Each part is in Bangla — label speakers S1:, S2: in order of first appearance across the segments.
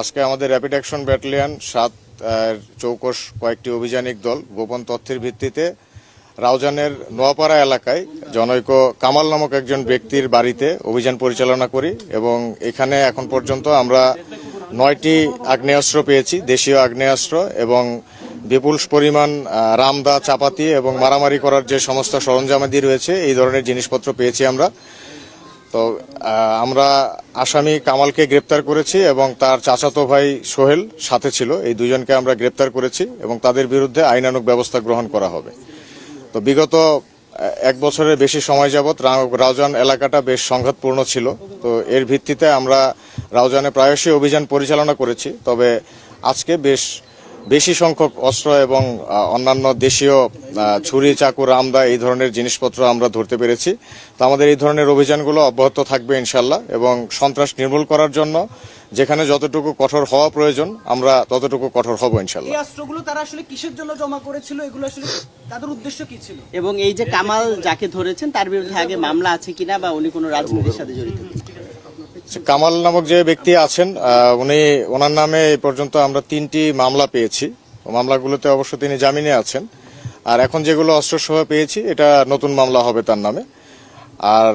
S1: আজকে আমাদের র্যাপিড অ্যাকশন ব্যাটালিয়ন সাত চৌকস কয়েকটি অভিযানিক দল গোপন তথ্যের ভিত্তিতে রাউজানের নোয়াপাড়া এলাকায় জনৈক কামাল নামক একজন ব্যক্তির বাড়িতে অভিযান পরিচালনা করি এবং এখানে এখন পর্যন্ত আমরা নয়টি আগ্নেয়াস্ত্র পেয়েছি, দেশীয় আগ্নেয়াস্ত্র এবং বিপুল পরিমাণ রামদা, চাপাতি এবং মারামারি করার যে সমস্ত সরঞ্জামাদি রয়েছে, এই ধরনের জিনিসপত্র পেয়েছি আমরা। তো আমরা আসামি কামালকে গ্রেপ্তার করেছি এবং তার চাচাতো ভাই সোহেল সাথে ছিল। এই দুজনকে আমরা গ্রেপ্তার করেছি এবং তাদের বিরুদ্ধে আইনানুক ব্যবস্থা গ্রহণ করা হবে। তো, বিগত এক বছরের বেশি সময় যাবৎ রাউজান এলাকাটা বেশ সংঘাতপূর্ণ ছিল। তো, এর ভিত্তিতে আমরা রাউজানে প্রায়শই অভিযান পরিচালনা করেছি। তবে আজকে বেশ বেশি সংখ্যক অস্ত্র এবং অন্যান্য দেশীয় ছুরি চাকু রামদা এই ধরনের জিনিসপত্র আমরা ধরতে পেরেছি। তো আমাদের এই ধরনের অভিযানগুলো অব্যাহত থাকবে ইনশাল্লাহ এবং সন্ত্রাস নির্মূল করার জন্য যেখানে যতটুকু কঠোর হওয়া প্রয়োজন আমরা ততটুকু কঠোর হব ইনশাল্লাহ
S2: এই অস্ত্রগুলো তারা আসলে কিসের জন্য জমা করেছিল? এগুলো আসলে তাদের উদ্দেশ্য কি ছিল?
S3: এবং এই যে কামাল যাকে ধরেছেন তার বিরুদ্ধে আগে মামলা আছে কিনা বা উনি কোনো রাজনীতির সাথে জড়িত?
S1: কামাল নামক যে ব্যক্তি আছেন উনি, ওনার নামে এই পর্যন্ত আমরা তিনটি মামলা পেয়েছি। মামলাগুলোতে অবশ্য তিনি জামিনে আছেন। আর এখন যেগুলো অস্ত্রসহ পেয়েছি, এটা নতুন মামলা হবে তার নামে। আর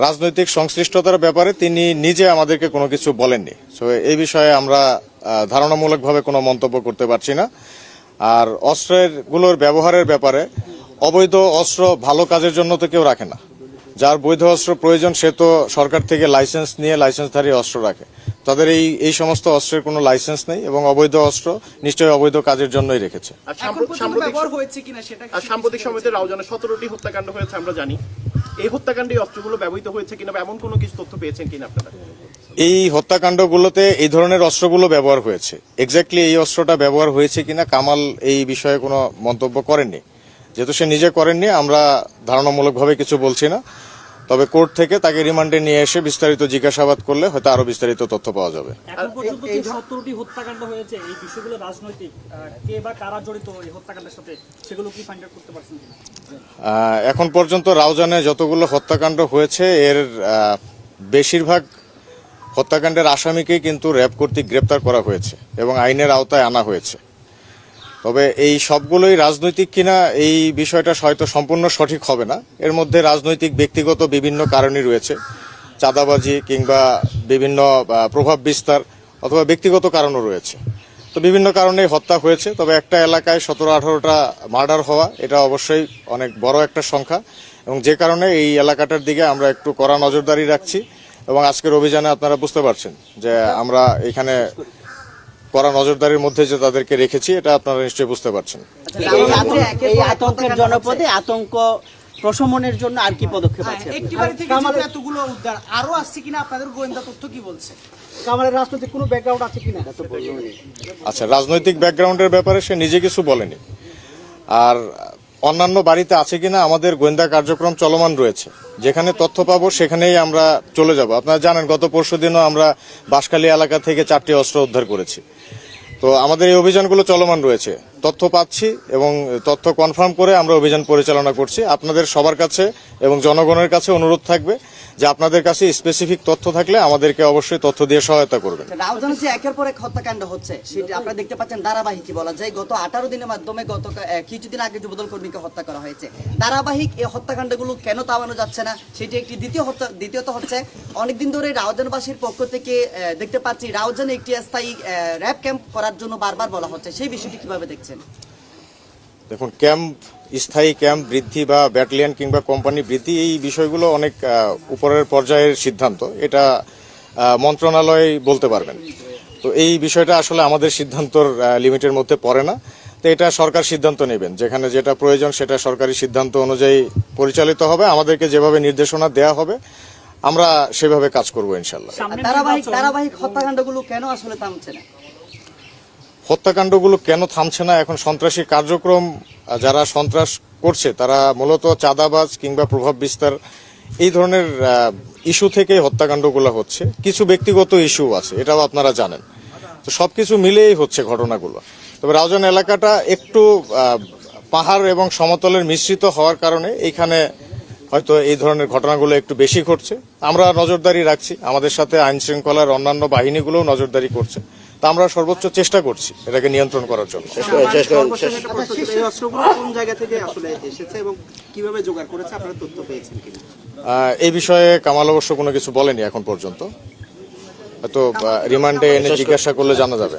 S1: রাজনৈতিক সংশ্লিষ্টতার ব্যাপারে তিনি নিজে আমাদেরকে কোনো কিছু বলেননি। সো, এই বিষয়ে আমরা ধারণামূলকভাবে কোনো মন্তব্য করতে পারছি না। আর অস্ত্রেরগুলোর ব্যবহারের ব্যাপারে অবৈধ অস্ত্র ভালো কাজের জন্য তো কেউ রাখে না। যার বৈধ অস্ত্র প্রয়োজন সে তো সরকার থেকে লাইসেন্স নিয়ে লাইসেন্সধারী অস্ত্র রাখে। তাদের এই এই সমস্ত অস্ত্রের কোনো লাইসেন্স নেই এবং অবৈধ অস্ত্র নিশ্চয়ই অবৈধ কাজের জন্যই রেখেছে।
S4: সাম্প্রতিক সময়তে রাউজানে সতেরোটি হত্যাকাণ্ড হয়েছে আমরা জানি। এই হত্যাকাণ্ডে অস্ত্রগুলো ব্যবহৃত হয়েছে কিনা এমন কোনো কিছু তথ্য পেয়েছেন কিনা আপনারা?
S1: এই হত্যাকাণ্ডগুলোতে এই ধরনের অস্ত্রগুলো ব্যবহার হয়েছে। এক্স্যাক্টলি এই অস্ত্রটা ব্যবহার হয়েছে কিনা কামাল এই বিষয়ে কোনো মন্তব্য করেননি। যেহেতু সে নিজে করেননি আমরা ধারণামূলকভাবে কিছু বলছি না। তবে কোর্ট থেকে তাকে রিমান্ডে নিয়ে এসে বিস্তারিত জিজ্ঞাসাবাদ করলে হয়তো আরও বিস্তারিত তথ্য পাওয়া যাবে
S5: এখন পর্যন্ত যে সত্তরটি হত্যাকাণ্ড হয়েছে এই বিষয়গুলো রাজনৈতিক আহ, কে বা কারা জড়িত এই হত্যাকাণ্ডের সাথে সেগুলো কি ফাইন্ড আউট করতে পারছেন কিনা?
S1: আহ, এখন পর্যন্ত রাউজানে যতগুলো হত্যাকাণ্ড হয়েছে এর বেশিরভাগ হত্যাকাণ্ডের আসামিকেই কিন্তু র্যাব কর্তৃক গ্রেপ্তার করা হয়েছে এবং আইনের আওতায় আনা হয়েছে তবে এই সবগুলোই রাজনৈতিক কিনা এই বিষয়টা হয়তো সম্পূর্ণ সঠিক হবে না। এর মধ্যে রাজনৈতিক, ব্যক্তিগত বিভিন্ন কারণই রয়েছে। চাঁদাবাজি কিংবা বিভিন্ন প্রভাব বিস্তার অথবা ব্যক্তিগত কারণও রয়েছে। তো বিভিন্ন কারণে হত্যা হয়েছে। তবে একটা এলাকায় সতেরো, আঠারোটা মার্ডার হওয়া, এটা অবশ্যই অনেক বড় একটা সংখ্যা। এবং যে কারণে এই এলাকাটার দিকে আমরা একটু কড়া নজরদারি রাখছি। এবং আজকের অভিযানে আপনারা বুঝতে পারছেন যে আমরা এখানে কড়া নজরদারির মধ্যে যে তাদেরকে রেখেছি এটা আপনারা নিশ্চয়ই বুঝতে পারছেন।
S3: এই আতঙ্ক- এই আতঙ্কের জনপদে আতঙ্ক প্রশমনের জন্য আর কি পদক্ষেপ
S2: হ্যাঁ,
S3: আছে
S2: থেকে এতগুলো উদ্ধার আরও আসছে কিনা আপনাদের গোয়েন্দা তথ্য কি বলছে?
S5: কামালের রাজনৈতিক কোনো ব্যাকগ্রাউন্ড আছে কিনা?
S1: আচ্ছা রাজনৈতিক ব্যাকগ্রাউন্ডের ব্যাপারে সে নিজে কিছু বলেনি। আর অন্যান্য বাড়িতে আছে কিনা আমাদের গোয়েন্দা কার্যক্রম চলমান রয়েছে। যেখানে তথ্য পাবো, সেখানেই আমরা চলে যাব। আপনারা জানেন, গত পরশু দিনও আমরা বাঁশখালী এলাকা থেকে চারটি অস্ত্র উদ্ধার করেছি। তো আমাদের এই অভিযানগুলো চলমান রয়েছে। তথ্য পাচ্ছি এবং তথ্য কনফার্ম করে আমরা অভিযান পরিচালনা করছি। আপনাদের সবার কাছে এবং জনগণের কাছে অনুরোধ থাকবে যে আপনাদের কাছে স্পেসিফিক তথ্য থাকলে আমাদেরকে অবশ্যই তথ্য দিয়ে সহায়তা করবেন।
S6: একের পর এক হত্যাকাণ্ড হচ্ছে। আপনারা দেখতে পাচ্ছেন ধারাবাহিকই বলা যায়। গত আঠারো দিনের মাধ্যমে গত কিছুদিন আগে যুবদল কর্মীকে হত্যা করা হয়েছে। ধারাবাহিক এই হত্যাকাণ্ডগুলো কেন থামানো যাচ্ছে না? সেটি একটি দ্বিতীয় দ্বিতীয়ত হচ্ছে, অনেকদিন ধরে রাউজানবাসীর পক্ষ থেকে দেখতে পাচ্ছি রাউজানে একটি স্থায়ী র্যাব ক্যাম্প করার জন্য বারবার বলা হচ্ছে। সেই বিষয়টি কীভাবে দেখছেন
S1: দেখুন ক্যাম্প স্থায়ী ক্যাম্প বৃদ্ধি বা ব্যাটালিয়ন কিংবা কোম্পানি বৃদ্ধি এই বিষয়গুলো অনেক উপরের পর্যায়ের সিদ্ধান্ত। এটা মন্ত্রণালয় বলতে পারবেন। তো এই বিষয়টা আসলে আমাদের সিদ্ধান্তর লিমিটের মধ্যে পড়ে না। তো এটা সরকার সিদ্ধান্ত নেবেন। যেখানে যেটা প্রয়োজন সেটা সরকারি সিদ্ধান্ত অনুযায়ী পরিচালিত হবে। আমাদেরকে যেভাবে নির্দেশনা দেয়া হবে আমরা সেভাবে কাজ করব ইনশাল্লাহ।
S6: ধারাবাহিক ধারাবাহিক হত্যাকাণ্ডগুলো কেন আসলে থামছে না?
S1: হত্যাকাণ্ডগুলো কেন থামছে না? এখন সন্ত্রাসী কার্যক্রম যারা সন্ত্রাস করছে, তারা মূলত চাঁদাবাজ কিংবা প্রভাব বিস্তার এই ধরনের ইস্যু থেকে হত্যাকাণ্ডগুলো হচ্ছে। কিছু ব্যক্তিগত ইস্যু আছে, এটাও আপনারা জানেন। তো সবকিছু মিলেই হচ্ছে ঘটনাগুলো। তবে রাউজান এলাকাটা একটু পাহাড় এবং সমতলের মিশ্রিত হওয়ার কারণে এইখানে হয়তো এই ধরনের ঘটনাগুলো একটু বেশি ঘটছে। আমরা নজরদারি রাখছি। আমাদের সাথে আইন শৃঙ্খলার অন্যান্য বাহিনীগুলোও নজরদারি করছে। তা আমরা সর্বোচ্চ চেষ্টা করছি এটাকে নিয়ন্ত্রণ করার জন্য।
S7: একটা প্রশ্ন ছিল, এই অস্ত্রগুলো কোন জায়গা থেকে আসলে এসেছে এবং কীভাবে জোগাড় করেছে? আপনারা তথ্য পেয়েছেন কিনা?
S1: আহ, এই বিষয়ে কামাল অবশ্য কোনো কিছু বলেনি এখন পর্যন্ত। তো রিমান্ডে এনে জিজ্ঞাসা করলে জানা যাবে।